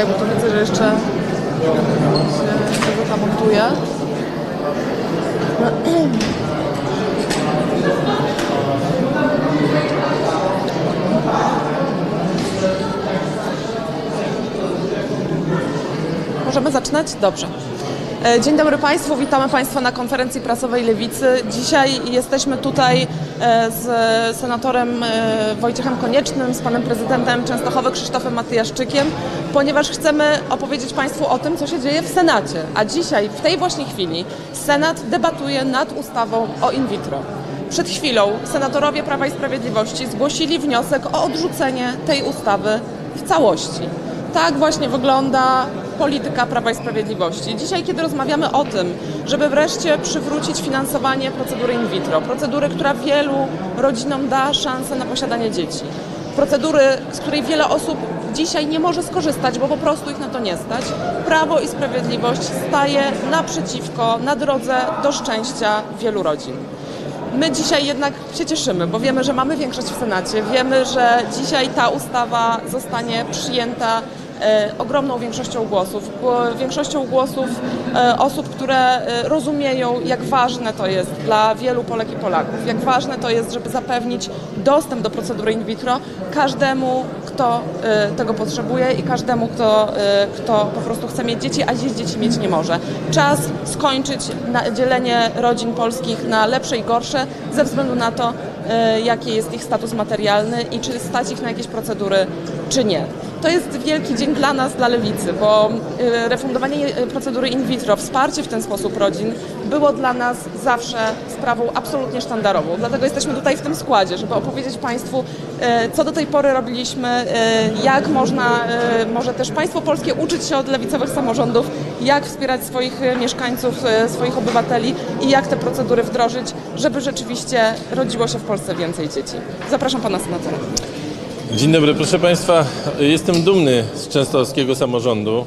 Czekaj, bo to widzę, że jeszcze się tego tam montuje. Możemy zaczynać? Dobrze. E, Dzień dobry Państwu, witamy Państwa na konferencji prasowej Lewicy. Dzisiaj jesteśmy tutaj e, z senatorem e, Wojciechem Koniecznym, z panem prezydentem Częstochowy Krzysztofem Matyjaszczykiem, ponieważ chcemy opowiedzieć Państwu o tym, co się dzieje w Senacie. A dzisiaj, w tej właśnie chwili, Senat debatuje nad ustawą o in vitro. Przed chwilą senatorowie Prawa i Sprawiedliwości zgłosili wniosek o odrzucenie tej ustawy w całości. Tak właśnie wygląda polityka Prawa i Sprawiedliwości. Dzisiaj, kiedy rozmawiamy o tym, żeby wreszcie przywrócić finansowanie procedury in vitro, procedury, która wielu rodzinom da szansę na posiadanie dzieci, procedury, z której wiele osób dzisiaj nie może skorzystać, bo po prostu ich na to nie stać, Prawo i Sprawiedliwość staje naprzeciwko, na drodze do szczęścia wielu rodzin. My dzisiaj jednak się cieszymy, bo wiemy, że mamy większość w Senacie. Wiemy, że dzisiaj ta ustawa zostanie przyjęta ogromną większością głosów. Gło- Większością głosów e, osób, które e, rozumieją, jak ważne to jest dla wielu Polek i Polaków. Jak ważne to jest, żeby zapewnić dostęp do procedury in vitro każdemu, kto e, tego potrzebuje i każdemu, kto, e, kto po prostu chce mieć dzieci, a dziś dzieci mieć nie może. Czas skończyć dzielenie rodzin polskich na lepsze i gorsze ze względu na to, e, jaki jest ich status materialny i czy stać ich na jakieś procedury, czy nie. To jest wielki dzień dla nas, dla lewicy, bo e, refundowanie e, procedury in vitro, wsparcie w ten sposób rodzin było dla nas zawsze sprawą absolutnie sztandarową. Dlatego jesteśmy tutaj w tym składzie, żeby opowiedzieć Państwu, e, co do tej pory robiliśmy, jak można, może też państwo polskie uczyć się od lewicowych samorządów, jak wspierać swoich mieszkańców, swoich obywateli i jak te procedury wdrożyć, żeby rzeczywiście rodziło się w Polsce więcej dzieci. Zapraszam Pana Senatora. Dzień dobry, proszę Państwa. Jestem dumny z częstochowskiego samorządu.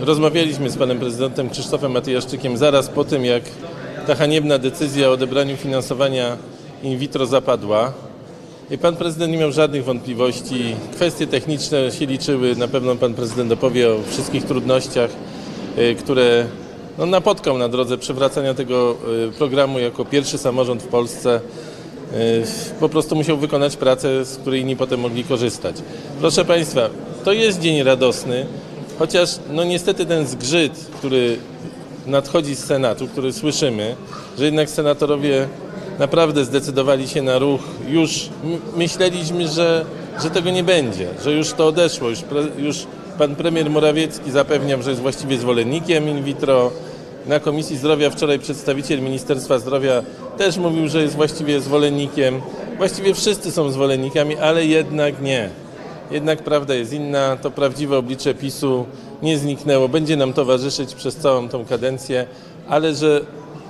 E, Rozmawialiśmy z panem prezydentem Krzysztofem Matyjaszczykiem zaraz po tym, jak ta haniebna decyzja o odebraniu finansowania in vitro zapadła. I pan prezydent nie miał żadnych wątpliwości. Kwestie techniczne się liczyły. Na pewno pan prezydent opowie o wszystkich trudnościach, e, które no, napotkał na drodze przywracania tego e, programu jako pierwszy samorząd w Polsce. E, Po prostu musiał wykonać pracę, z której inni potem mogli korzystać. Proszę Państwa, to jest dzień radosny, chociaż no niestety ten zgrzyt, który nadchodzi z Senatu, który słyszymy, że jednak senatorowie naprawdę zdecydowali się na ruch. Już myśleliśmy, że, że tego nie będzie, że już to odeszło. Już, pre, już pan premier Morawiecki zapewniał, że jest właściwie zwolennikiem in vitro. Na Komisji Zdrowia wczoraj przedstawiciel Ministerstwa Zdrowia też mówił, że jest właściwie zwolennikiem. Właściwie wszyscy są zwolennikami, ale jednak nie. Jednak prawda jest inna, to prawdziwe oblicze PiSu nie zniknęło, będzie nam towarzyszyć przez całą tą kadencję, ale że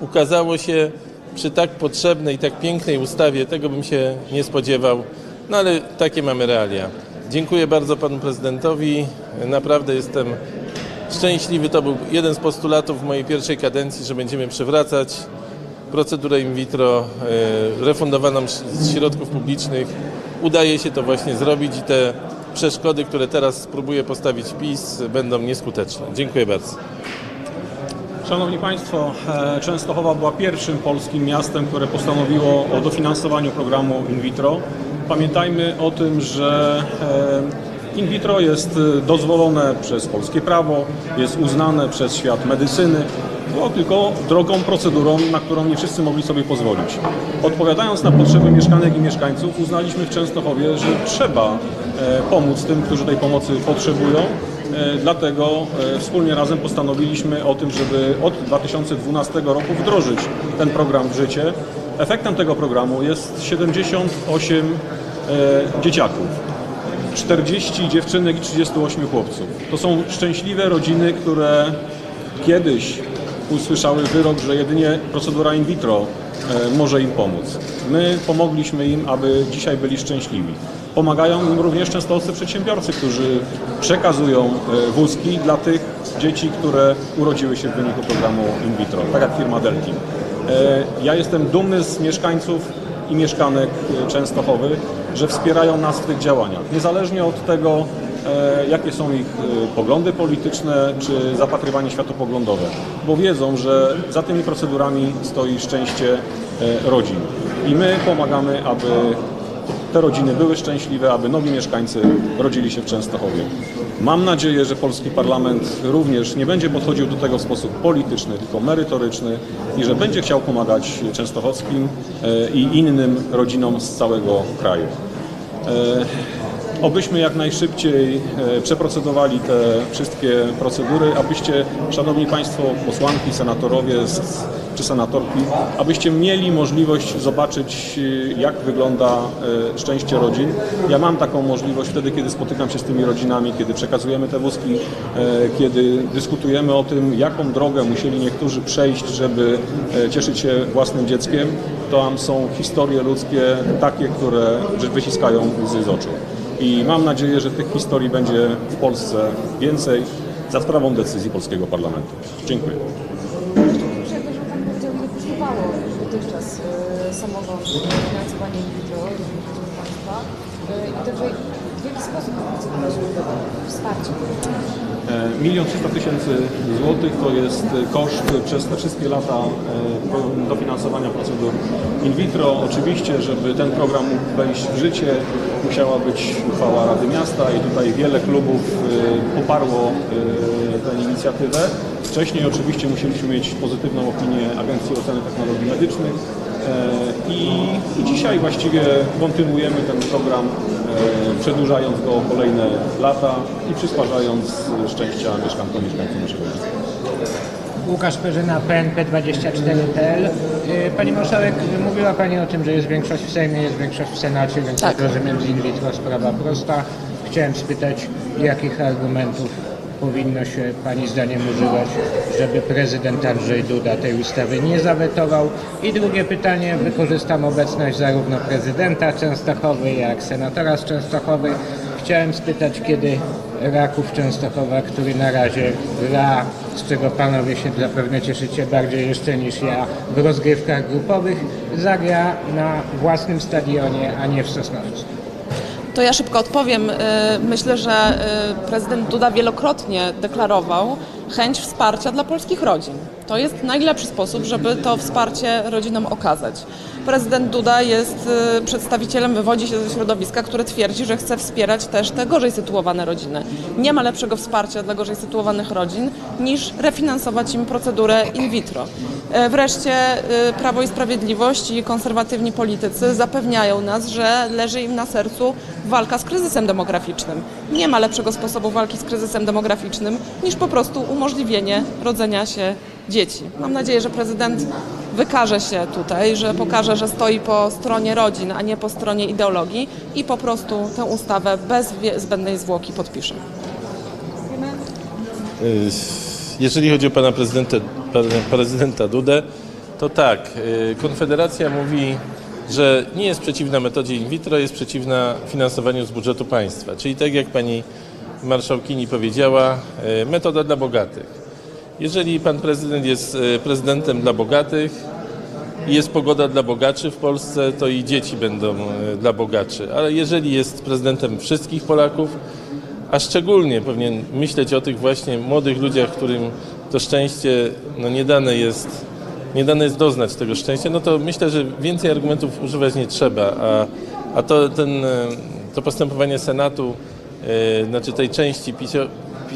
ukazało się przy tak potrzebnej tak pięknej ustawie, tego bym się nie spodziewał, no ale takie mamy realia. Dziękuję bardzo panu prezydentowi, naprawdę jestem szczęśliwy, to był jeden z postulatów mojej pierwszej kadencji, że będziemy przywracać procedurę in vitro e, refundowaną z środków publicznych. Udaje się to właśnie zrobić i te przeszkody, które teraz spróbuje postawić PiS, będą nieskuteczne. Dziękuję bardzo. Szanowni Państwo, e, Częstochowa była pierwszym polskim miastem, które postanowiło o dofinansowaniu programu in vitro. Pamiętajmy o tym, że e, in vitro jest e, dozwolone przez polskie prawo, jest uznane przez świat medycyny. Było tylko drogą procedurą, na którą nie wszyscy mogli sobie pozwolić. Odpowiadając na potrzeby mieszkanek i mieszkańców, uznaliśmy w Częstochowie, że trzeba e, pomóc tym, którzy tej pomocy potrzebują. E, Dlatego e, wspólnie razem postanowiliśmy o tym, żeby od 2012 roku wdrożyć ten program w życie. Efektem tego programu jest 78 e, dzieciaków, 40 dziewczynek i 38 chłopców. To są szczęśliwe rodziny, które kiedyś usłyszały wyrok, że jedynie procedura in vitro e, może im pomóc. My pomogliśmy im, aby dzisiaj byli szczęśliwi. Pomagają im również częstowscy przedsiębiorcy, którzy przekazują e, wózki dla tych dzieci, które urodziły się w wyniku programu in vitro, tak jak firma Delkin. E, Ja jestem dumny z mieszkańców i mieszkanek Częstochowy, że wspierają nas w tych działaniach. Niezależnie od tego, e, jakie są ich e, poglądy polityczne czy zapatrywanie światopoglądowe, bo wiedzą, że za tymi procedurami stoi szczęście e, rodzin. I my pomagamy, aby te rodziny były szczęśliwe, aby nowi mieszkańcy rodzili się w Częstochowie. Mam nadzieję, że polski parlament również nie będzie podchodził do tego w sposób polityczny, tylko merytoryczny i że będzie chciał pomagać częstochowskim e, i innym rodzinom z całego kraju. E, Obyśmy jak najszybciej e, przeprocedowali te wszystkie procedury, abyście, Szanowni Państwo, posłanki, senatorowie z, czy senatorki, abyście mieli możliwość zobaczyć, e, jak wygląda e, szczęście rodzin. Ja mam taką możliwość wtedy, kiedy spotykam się z tymi rodzinami, kiedy przekazujemy te wózki, e, kiedy dyskutujemy o tym, jaką drogę musieli niektórzy przejść, żeby cieszyć się własnym dzieckiem. Tam są historie ludzkie takie, które wyciskają łzy z oczu. I mam nadzieję, że tych historii będzie w Polsce więcej za sprawą decyzji polskiego parlamentu. Dziękuję. Dotychczas e, samorząd finansowanie in vitro Państwa e, i także w jaki sposób wsparcie? Milion trzysta tysięcy złotych to jest e, koszt przez te wszystkie lata e, dofinansowania procedur in vitro. Oczywiście, żeby ten program mógł wejść w życie, musiała być uchwała Rady Miasta i tutaj wiele klubów e, poparło tę inicjatywę. Wcześniej oczywiście musieliśmy mieć pozytywną opinię Agencji Oceny Technologii Medycznych. E, I, I dzisiaj właściwie kontynuujemy ten program, e, przedłużając go o kolejne lata i przysparzając e, szczęścia mieszkankom i mieszkańcom naszego miasta. Łukasz Perzyna, PNP24.pl. Y, Pani Marszałek, mówiła Pani o tym, że jest większość w Sejmie, jest większość w Senacie, więc Tak. rozumiem z in vitro sprawa prosta. Chciałem spytać, jakich argumentów powinno się Pani zdaniem używać, żeby prezydent Andrzej Duda tej ustawy nie zawetował? I drugie pytanie, wykorzystam obecność zarówno prezydenta Częstochowy, jak senatora z Częstochowy. Chciałem spytać, kiedy Raków Częstochowa, który na razie gra, z czego panowie się zapewne cieszycie bardziej jeszcze niż ja, w rozgrywkach grupowych, zagra na własnym stadionie, a nie w Sosnowcu. To ja szybko odpowiem. Y, Myślę, że y, prezydent Duda wielokrotnie deklarował chęć wsparcia dla polskich rodzin. To jest najlepszy sposób, żeby to wsparcie rodzinom okazać. Prezydent Duda jest y, przedstawicielem, wywodzi się ze środowiska, które twierdzi, że chce wspierać też te gorzej sytuowane rodziny. Nie ma lepszego wsparcia dla gorzej sytuowanych rodzin niż refinansować im procedurę in vitro. E, Wreszcie y, Prawo i Sprawiedliwość i konserwatywni politycy zapewniają nas, że leży im na sercu walka z kryzysem demograficznym. Nie ma lepszego sposobu walki z kryzysem demograficznym niż po prostu umożliwienie rodzenia się dzieci. Mam nadzieję, że prezydent wykaże się tutaj, że pokaże, że stoi po stronie rodzin, a nie po stronie ideologii i po prostu tę ustawę bez zbędnej zwłoki podpisze. Y, Jeżeli chodzi o pana prezydenta, pana prezydenta Dudę, to tak, y, Konfederacja mówi, że nie jest przeciwna metodzie in vitro, jest przeciwna finansowaniu z budżetu państwa. Czyli tak jak pani marszałkini powiedziała, y, metoda dla bogatych. Jeżeli pan prezydent jest y, prezydentem dla bogatych, i jest pogoda dla bogaczy w Polsce, to i dzieci będą e, dla bogaczy. Ale jeżeli jest prezydentem wszystkich Polaków, a szczególnie powinien myśleć o tych właśnie młodych ludziach, którym to szczęście no, nie dane jest nie dane jest doznać tego szczęścia, no to myślę, że więcej argumentów używać nie trzeba, a, a to, ten, e, to postępowanie Senatu, e, znaczy tej części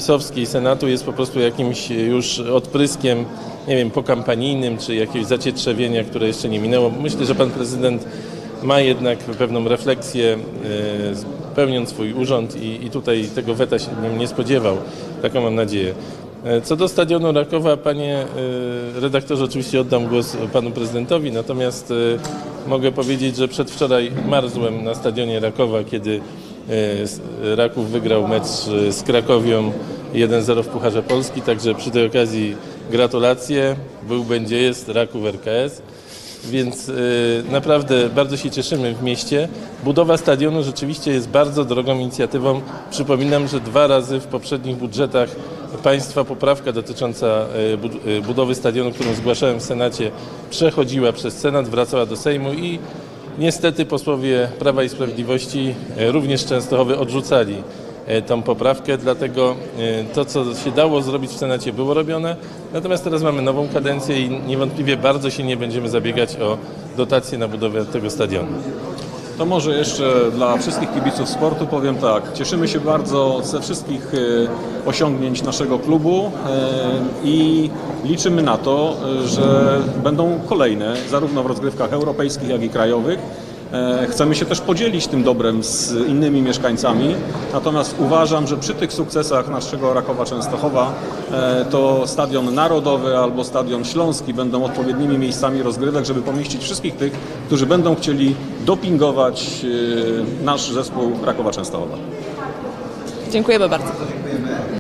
pisowskiej Senatu jest po prostu jakimś już odpryskiem, nie wiem, pokampanijnym, czy jakiegoś zacietrzewienia, które jeszcze nie minęło. Myślę, że pan prezydent ma jednak pewną refleksję, e, pełniąc swój urząd i, i tutaj tego weta się nie- spodziewał. Taką mam nadzieję. E, Co do stadionu Rakowa, panie e, redaktorze, oczywiście oddam głos panu prezydentowi, natomiast mogę powiedzieć, że przedwczoraj marzłem na stadionie Rakowa, kiedy Raków wygrał mecz e, z Krakowią 1-0 w Pucharze Polski, także przy tej okazji gratulacje. Był, będzie, jest Raków RKS. Więc y, naprawdę bardzo się cieszymy w mieście. Budowa stadionu rzeczywiście jest bardzo drogą inicjatywą. Przypominam, że dwa razy w poprzednich budżetach państwa poprawka dotycząca y, budowy stadionu, którą zgłaszałem w Senacie, przechodziła przez Senat, wracała do Sejmu i niestety posłowie Prawa i Sprawiedliwości, y, również Częstochowy, odrzucali e, tą poprawkę, dlatego e, to, co się dało zrobić w Senacie, było robione. Natomiast teraz mamy nową kadencję i niewątpliwie bardzo silnie będziemy zabiegać o dotacje na budowę tego stadionu. To może jeszcze dla wszystkich kibiców sportu powiem tak. Cieszymy się bardzo ze wszystkich e, osiągnięć naszego klubu e, i liczymy na to, e, że będą kolejne, zarówno w rozgrywkach europejskich, jak i krajowych. E, Chcemy się też podzielić tym dobrem z innymi mieszkańcami, natomiast uważam, że przy tych sukcesach naszego Rakowa Częstochowa e, to Stadion Narodowy albo Stadion Śląski będą odpowiednimi miejscami rozgrywek, żeby pomieścić wszystkich tych, którzy będą chcieli dopingować e, nasz zespół Rakowa Częstochowa. Dziękujemy bardzo.